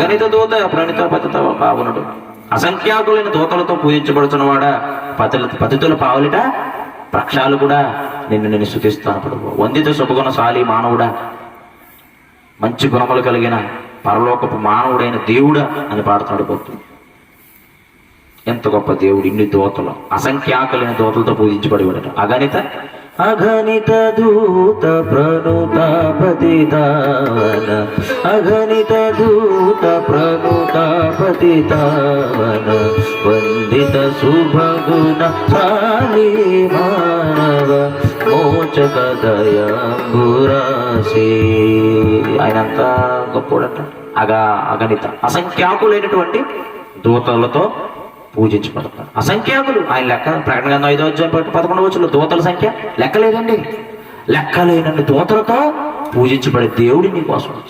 అగణిత దూత ప్రణిత పతిత పావనుడు అసంఖ్యాకులైన దూతలతో పూజించబడుతున్నవాడా పతుల పతితుల పావులిట పక్షాలు కూడా నిన్ను నేను స్థుతిస్తాను ప్రభు వందిత శుభగుణశాలి మానవుడా మంచి గుణములు కలిగిన పరలోకపు మానవుడైన దేవుడా అని పాడుతున్నాడు భక్తుడు. ఎంత గొప్ప దేవుడు ఇన్ని దూతలు. అసంఖ్యాకులైన దూతలతో పూజించబడి ఉండటం అగణిత అగణిత దూత ప్రణుత విధాన అగణిత దూత ప్రణుత పతితావన వందిత శుభగుణ సాలి మానవ మోచక దయాంబురాశి ఆయనంతా గొప్పడంట. గొప్పోడట అగా అగణిత అసంఖ్యాకులైనటువంటి దూతలతో పూజించబడతారు. అసంఖ్యాకులు ఆయన లెక్క ప్రకటన గ్రంథం ఐదో అధ్యాయం పదకొండు వచ్చిన దూతల సంఖ్య లెక్కలేదండి. లెక్కలేనండి దూతలతో పూజించబడే దేవుడి నీ కోసం